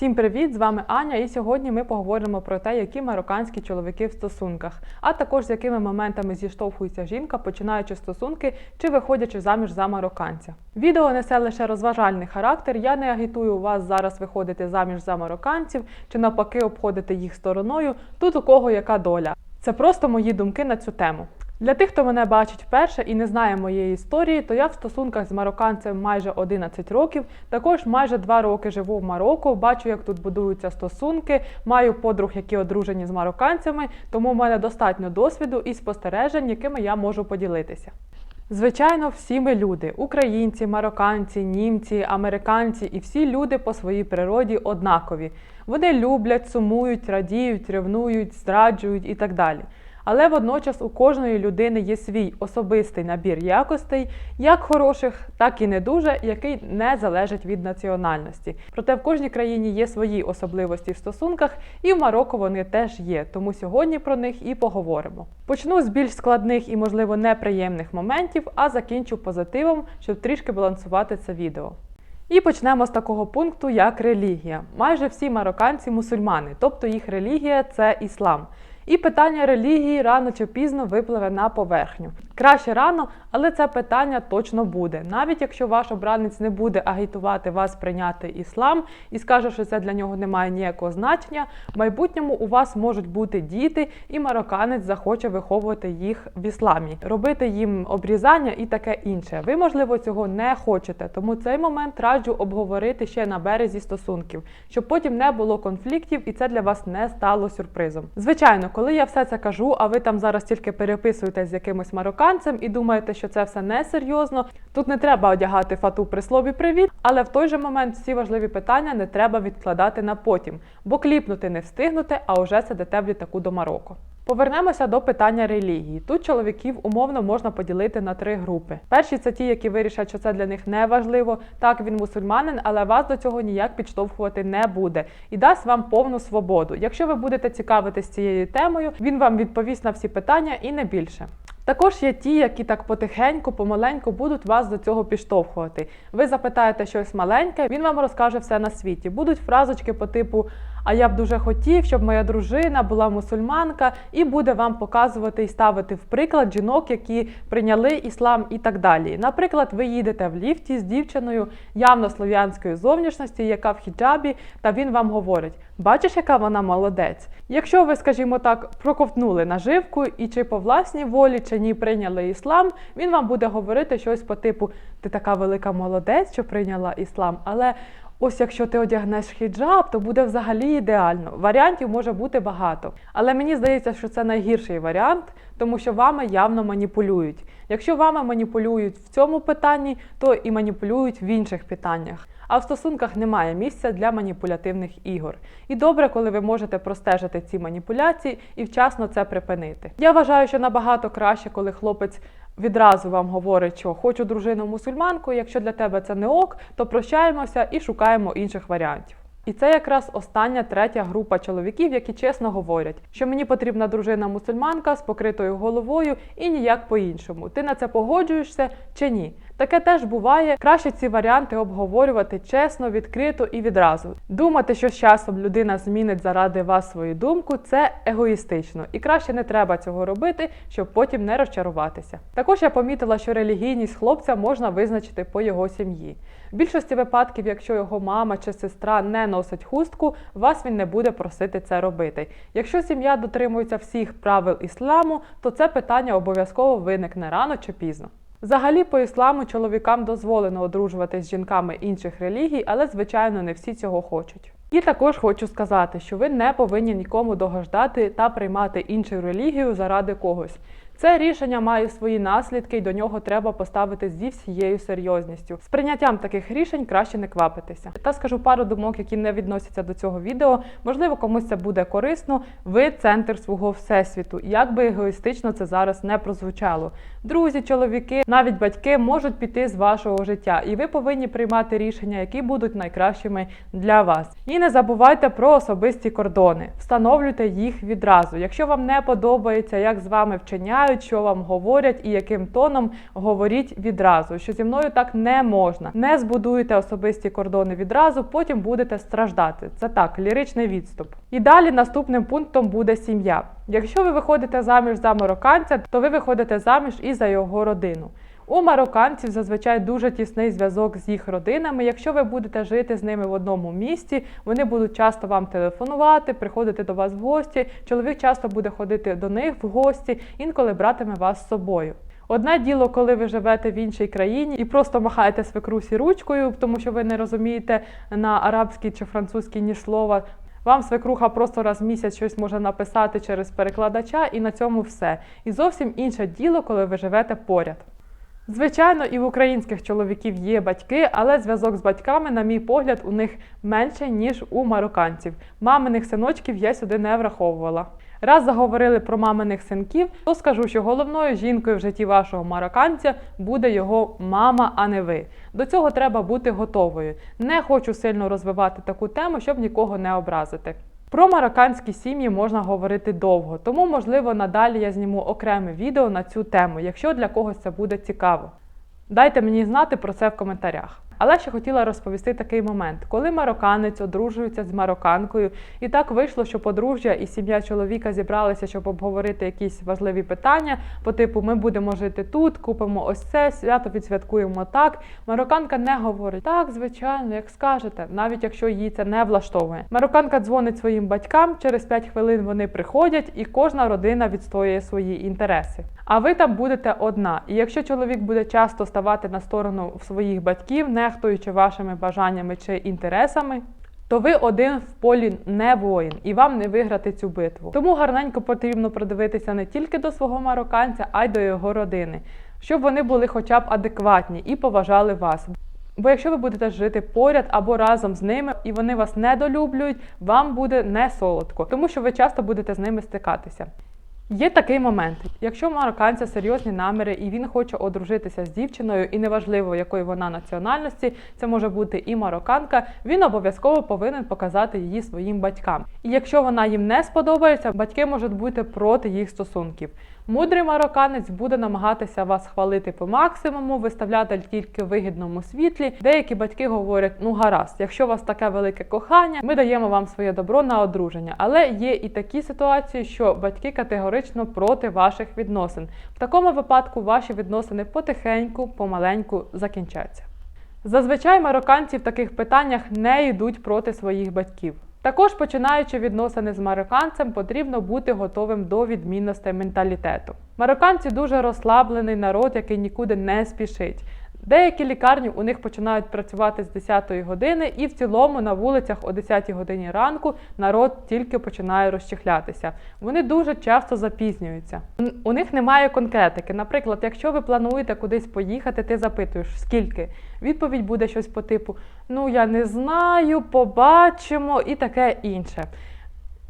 Всім привіт! З вами Аня, і сьогодні ми поговоримо про те, які марокканські чоловіки в стосунках, а також з якими моментами зіштовхується жінка, починаючи стосунки чи виходячи заміж за марокканця. Відео несе лише розважальний характер. Я не агітую вас зараз виходити заміж за марокканців чи навпаки обходити їх стороною. Тут у кого яка доля. Це просто мої думки на цю тему. Для тих, хто мене бачить вперше і не знає моєї історії, то я в стосунках з марокканцем майже 11 років. Також майже 2 роки живу в Марокко, бачу, як тут будуються стосунки, маю подруг, які одружені з марокканцями, тому в мене достатньо досвіду і спостережень, якими я можу поділитися. Звичайно, всі ми люди: українці, марокканці, німці, американці і всі люди по своїй природі однакові. Вони люблять, сумують, радіють, ревнують, зраджують і так далі. Але водночас у кожної людини є свій особистий набір якостей, як хороших, так і не дуже, який не залежить від національності. Проте в кожній країні є свої особливості в стосунках, і в Марокко вони теж є. Тому сьогодні про них і поговоримо. Почну з більш складних і, можливо, неприємних моментів, а закінчу позитивом, щоб трішки балансувати це відео. І почнемо з такого пункту, як релігія. Майже всі марокканці мусульмани, тобто їх релігія це іслам. І питання релігії рано чи пізно випливе на поверхню. Краще рано, але це питання точно буде. Навіть якщо ваш обранець не буде агітувати вас прийняти іслам і скаже, що це для нього не має ніякого значення, в майбутньому у вас можуть бути діти, і марокканець захоче виховувати їх в ісламі, робити їм обрізання і таке інше. Ви, можливо, цього не хочете, тому цей момент раджу обговорити ще на березі стосунків, щоб потім не було конфліктів і це для вас не стало сюрпризом. Звичайно, коли я все це кажу, а ви там зараз тільки переписуєтесь з якимось марокканцем і думаєте, що це все несерйозно, тут не треба одягати фату при слові привіт, але в той же момент всі важливі питання не треба відкладати на потім, бо кліпнути не встигнути, а вже сидите в літаку до Марокко. Повернемося до питання релігії. Тут чоловіків умовно можна поділити на три групи. Перші це ті, які вирішать, що це для них не важливо. Так, він мусульманин, але вас до цього ніяк підштовхувати не буде і дасть вам повну свободу. Якщо ви будете цікавитись цією темою, він вам відповість на всі питання і не більше. Також є ті, які так потихеньку, помаленьку будуть вас до цього підштовхувати. Ви запитаєте щось маленьке, він вам розкаже все на світі. Будуть фразочки по типу А я б дуже хотів, щоб моя дружина була мусульманка, і буде вам показувати і ставити в приклад жінок, які прийняли іслам і так далі. Наприклад, ви їдете в ліфті з дівчиною явно слов'янської зовнішності, яка в хіджабі, та він вам говорить: бачиш, яка вона молодець. Якщо ви, скажімо так, проковтнули наживку і чи по власній волі, чи ні прийняли іслам, він вам буде говорити щось по типу Ти така велика молодець, що прийняла іслам, але. Ось якщо ти одягнеш хіджаб, то буде взагалі ідеально. Варіантів може бути багато. Але мені здається, що це найгірший варіант, тому що вами явно маніпулюють. Якщо вами маніпулюють в цьому питанні, то і маніпулюють в інших питаннях. А в стосунках немає місця для маніпулятивних ігор. І добре, коли ви можете простежити ці маніпуляції і вчасно це припинити. Я вважаю, що набагато краще, коли хлопець відразу вам говорить, що хочу дружину мусульманку. Якщо для тебе це не ок, то прощаємося і шукаємо інших варіантів. І це якраз остання третя група чоловіків, які чесно говорять, що мені потрібна дружина мусульманка з покритою головою і ніяк по-іншому. Ти на це погоджуєшся чи ні? Таке теж буває. Краще ці варіанти обговорювати чесно, відкрито і відразу. Думати, що з часом людина змінить заради вас свою думку, це егоїстично, і краще не треба цього робити, щоб потім не розчаруватися. Також я помітила, що релігійність хлопця можна визначити по його сім'ї. В більшості випадків, якщо його мама чи сестра не носить хустку, вас він не буде просити це робити. Якщо сім'я дотримується всіх правил ісламу, то це питання обов'язково виникне рано чи пізно. Взагалі, по ісламу чоловікам дозволено одружуватись з жінками інших релігій, але звичайно не всі цього хочуть. І також хочу сказати, що ви не повинні нікому догождати та приймати іншу релігію заради когось. Це рішення має свої наслідки, і до нього треба поставити зі всією серйозністю. З прийняттям таких рішень краще не квапитися. Та скажу пару думок, які не відносяться до цього відео. Можливо, комусь це буде корисно. Ви центр свого всесвіту. Як би егоїстично це зараз не прозвучало. Друзі, чоловіки, навіть батьки можуть піти з вашого життя, і ви повинні приймати рішення, які будуть найкращими для вас. І не забувайте про особисті кордони. Встановлюйте їх відразу. Якщо вам не подобається, як з вами вчиняють розмовляють, що вам говорять і яким тоном говоріть відразу, що зі мною так не можна. Не збудуєте особисті кордони відразу, потім будете страждати. Це так, ліричний відступ. І далі наступним пунктом буде сім'я. Якщо ви виходите заміж за марокканця, то ви виходите заміж і за його родину. У марокканців зазвичай дуже тісний зв'язок з їх родинами. Якщо ви будете жити з ними в одному місті, вони будуть часто вам телефонувати, приходити до вас в гості. Чоловік часто буде ходити до них в гості, інколи братиме вас з собою. Одне діло, коли ви живете в іншій країні і просто махаєте свекрусі ручкою, тому що ви не розумієте на арабській чи французькій ні слова. Вам свекруха просто раз в місяць щось може написати через перекладача, і на цьому все. І зовсім інше діло, коли ви живете поряд. Звичайно, і в українських чоловіків є батьки, але зв'язок з батьками, на мій погляд, у них менший, ніж у марокканців. Маминих синочків я сюди не враховувала. Раз заговорили про маминих синків, то скажу, що головною жінкою в житті вашого марокканця буде його мама, а не ви. До цього треба бути готовою. Не хочу сильно розвивати таку тему, щоб нікого не образити. Про марокканські сім'ї можна говорити довго, тому, можливо, надалі я зніму окреме відео на цю тему, якщо для когось це буде цікаво. Дайте мені знати про це в коментарях. Але ще хотіла розповісти такий момент, коли марокканець одружується з марокканкою, і так вийшло, що подружжя і сім'я чоловіка зібралися, щоб обговорити якісь важливі питання. По типу, ми будемо жити тут, купимо ось це, свято відсвяткуємо так. Марокканка не говорить так, звичайно, як скажете, навіть якщо її це не влаштовує. Марокканка дзвонить своїм батькам, через 5 хвилин вони приходять, і кожна родина відстоює свої інтереси. А ви там будете одна. І якщо чоловік буде часто ставати на сторону своїх батьків, нехтуючи вашими бажаннями чи інтересами, то ви один в полі не воїн, і вам не виграти цю битву. Тому гарненько потрібно придивитися не тільки до свого марокканця, а й до його родини, щоб вони були хоча б адекватні і поважали вас. Бо якщо ви будете жити поряд або разом з ними, і вони вас недолюблюють, вам буде не солодко, тому що ви часто будете з ними стикатися. Є такий момент, якщо у марокканця серйозні наміри і він хоче одружитися з дівчиною, і неважливо, якої вона національності, це може бути і марокканка, він обов'язково повинен показати її своїм батькам. І якщо вона їм не сподобається, батьки можуть бути проти їх стосунків. Мудрий марокканець буде намагатися вас хвалити по максимуму, виставляти тільки в вигідному світлі. Деякі батьки говорять: ну гаразд, якщо у вас таке велике кохання, ми даємо вам своє добро на одруження. Але є і такі ситуації, що батьки категорично проти ваших відносин. В такому випадку ваші відносини потихеньку, помаленьку закінчаться. Зазвичай марокканці в таких питаннях не йдуть проти своїх батьків. Також починаючи відносини з марокканцем, потрібно бути готовим до відмінностей менталітету. Марокканці дуже розслаблений народ, який нікуди не спішить. Деякі лікарні у них починають працювати з 10 години, і в цілому на вулицях о 10 годині ранку народ тільки починає розчихлятися. Вони дуже часто запізнюються. У них немає конкретики. Наприклад, якщо ви плануєте кудись поїхати, ти запитуєш, скільки. Відповідь буде щось по типу: Ну я не знаю, побачимо і таке інше.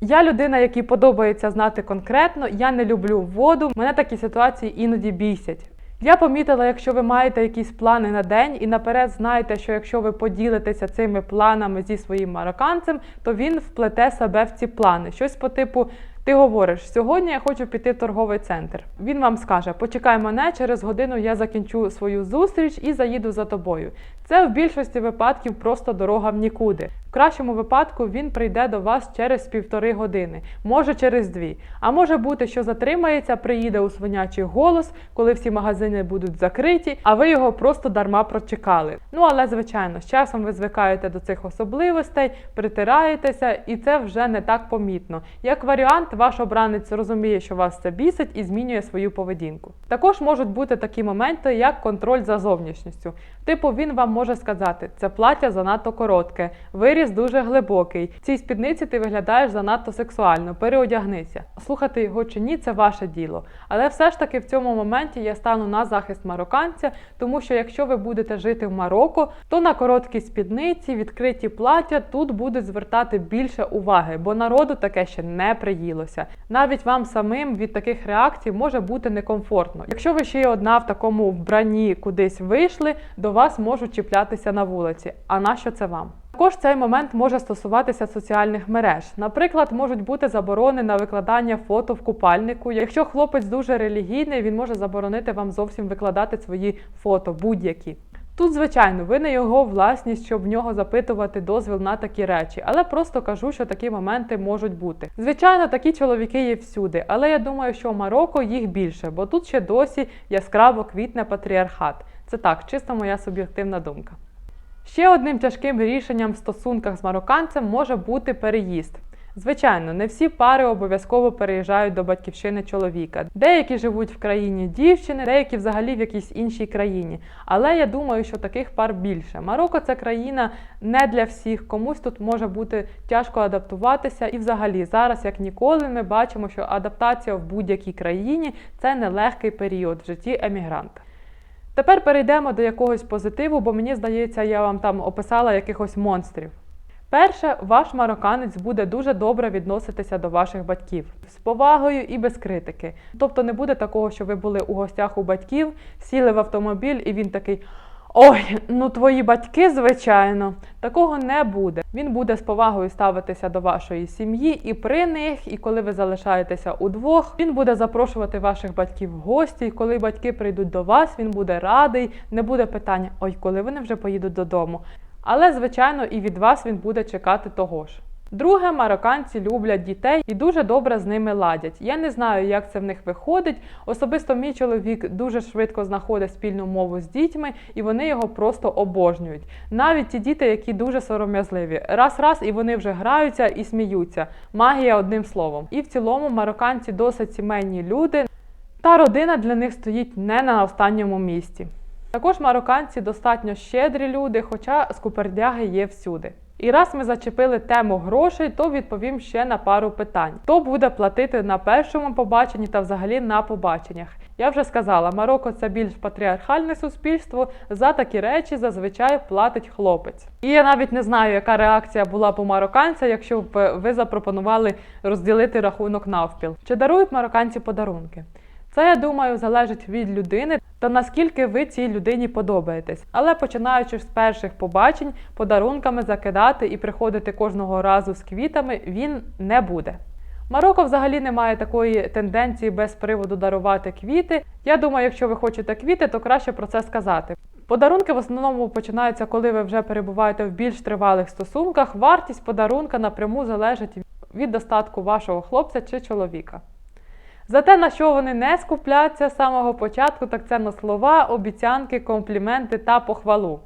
Я людина, якій подобається знати конкретно, я не люблю воду. Мене такі ситуації іноді бісять. Я помітила, якщо ви маєте якісь плани на день і наперед знаєте, що якщо ви поділитеся цими планами зі своїм марокканцем, то він вплете себе в ці плани. Щось по типу. Ти говориш, сьогодні я хочу піти в торговий центр. Він вам скаже: почекай мене, через годину я закінчу свою зустріч і заїду за тобою. Це в більшості випадків просто дорога в нікуди. В кращому випадку він прийде до вас через півтори години, може через дві. А може бути, що затримається, приїде у свинячий голос, коли всі магазини будуть закриті, а ви його просто дарма прочекали. Ну але звичайно, з часом ви звикаєте до цих особливостей, притираєтеся, і це вже не так помітно. Як варіант, ваш обранець розуміє, що вас це бісить і змінює свою поведінку. Також можуть бути такі моменти, як контроль за зовнішністю. Типу, він вам може сказати, це плаття занадто коротке, виріс дуже глибокий. В цій спідниці ти виглядаєш занадто сексуально, переодягнися. Слухати його чи ні, це ваше діло. Але все ж таки в цьому моменті я стану на захист марокканця, тому що якщо ви будете жити в Марокко, то на короткій спідниці, відкриті плаття тут будуть звертати більше уваги, бо народу таке ще не приїлося. Навіть вам самим від таких реакцій може бути некомфортно. Якщо ви ще одна в такому вбранні кудись вийшли, до вас можуть чіплятися на вулиці. А нащо це вам? Також цей момент може стосуватися соціальних мереж. Наприклад, можуть бути заборони на викладання фото в купальнику. Якщо хлопець дуже релігійний, він може заборонити вам зовсім викладати свої фото, будь-які. Тут, звичайно, ви не його власність, щоб в нього запитувати дозвіл на такі речі, але просто кажу, що такі моменти можуть бути. Звичайно, такі чоловіки є всюди, але я думаю, що в Марокко їх більше, бо тут ще досі яскраво квітне патріархат. Це так, чисто моя суб'єктивна думка. Ще одним тяжким рішенням в стосунках з марокканцем може бути переїзд. Звичайно, не всі пари обов'язково переїжджають до батьківщини чоловіка. Деякі живуть в країні дівчини, деякі взагалі в якійсь іншій країні. Але я думаю, що таких пар більше. Марокко це країна не для всіх. Комусь тут може бути тяжко адаптуватися. І взагалі зараз, як ніколи, ми бачимо, що адаптація в будь-якій країні це нелегкий період в житті емігранта. Тепер перейдемо до якогось позитиву, бо мені здається, я вам там описала якихось монстрів. Перше, ваш марокканець буде дуже добре відноситися до ваших батьків з повагою і без критики. Тобто не буде такого, що ви були у гостях у батьків, сіли в автомобіль, і він такий. Ой, ну твої батьки, звичайно, такого не буде. Він буде з повагою ставитися до вашої сім'ї і при них, і коли ви залишаєтеся удвох, він буде запрошувати ваших батьків в гості. І коли батьки прийдуть до вас, він буде радий, не буде питання: ой, коли вони вже поїдуть додому. Але, звичайно, і від вас він буде чекати того ж. Друге, марокканці люблять дітей і дуже добре з ними ладять. Я не знаю, як це в них виходить. Особисто мій чоловік дуже швидко знаходить спільну мову з дітьми, і вони його просто обожнюють. Навіть ті діти, які дуже сором'язливі. Раз-раз і вони вже граються і сміються. Магія одним словом. І в цілому марокканці досить сімейні люди, та родина для них стоїть не на останньому місці. Також марокканці достатньо щедрі люди, хоча скупердяги є всюди. І раз ми зачепили тему грошей, то відповім ще на пару питань: хто буде платити на першому побаченні та взагалі на побаченнях? Я вже сказала, Марокко це більш патріархальне суспільство. За такі речі зазвичай платить хлопець. І я навіть не знаю, яка реакція була по марокканця, якщо б ви запропонували розділити рахунок навпіл. Чи дарують марокканці подарунки? Це, я думаю, залежить від людини та наскільки ви цій людині подобаєтесь. Але починаючи з перших побачень, подарунками закидати і приходити кожного разу з квітами, він не буде. Марокко взагалі не має такої тенденції без приводу дарувати квіти. Я думаю, якщо ви хочете квіти, то краще про це сказати. Подарунки в основному починаються, коли ви вже перебуваєте в більш тривалих стосунках. Вартість подарунка напряму залежить від достатку вашого хлопця чи чоловіка. За те, на що вони не скупляться з самого початку, так це на слова, обіцянки, компліменти та похвалу.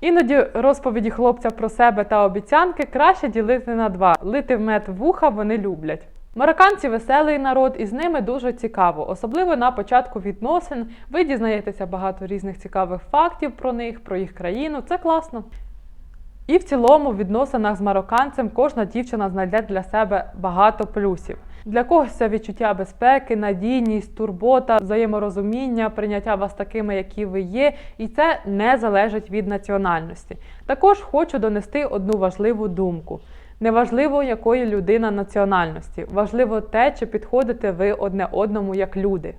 Іноді розповіді хлопця про себе та обіцянки краще ділити на два. Лити в мед вуха вони люблять. Марокканці веселий народ, і з ними дуже цікаво. Особливо на початку відносин ви дізнаєтеся багато різних цікавих фактів про них, про їх країну. Це класно. І в цілому в відносинах з марокканцем кожна дівчина знайде для себе багато плюсів. Для когось це відчуття безпеки, надійність, турбота, взаєморозуміння, прийняття вас такими, які ви є, і це не залежить від національності. Також хочу донести одну важливу думку. Неважливо, якої людина національності, важливо те, чи підходите ви одне одному як люди.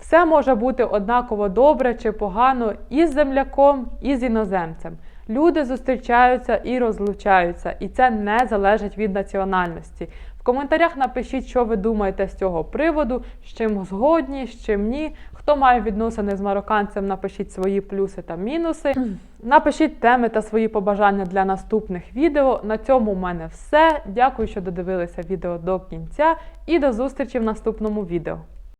Все може бути однаково добре чи погано і з земляком, і з іноземцем. Люди зустрічаються і розлучаються, і це не залежить від національності. В коментарях напишіть, що ви думаєте з цього приводу, з чим згодні, з чим ні. Хто має відносини з марокканцем, напишіть свої плюси та мінуси. Напишіть теми та свої побажання для наступних відео. На цьому в мене все. Дякую, що додивилися відео до кінця, і до зустрічі в наступному відео.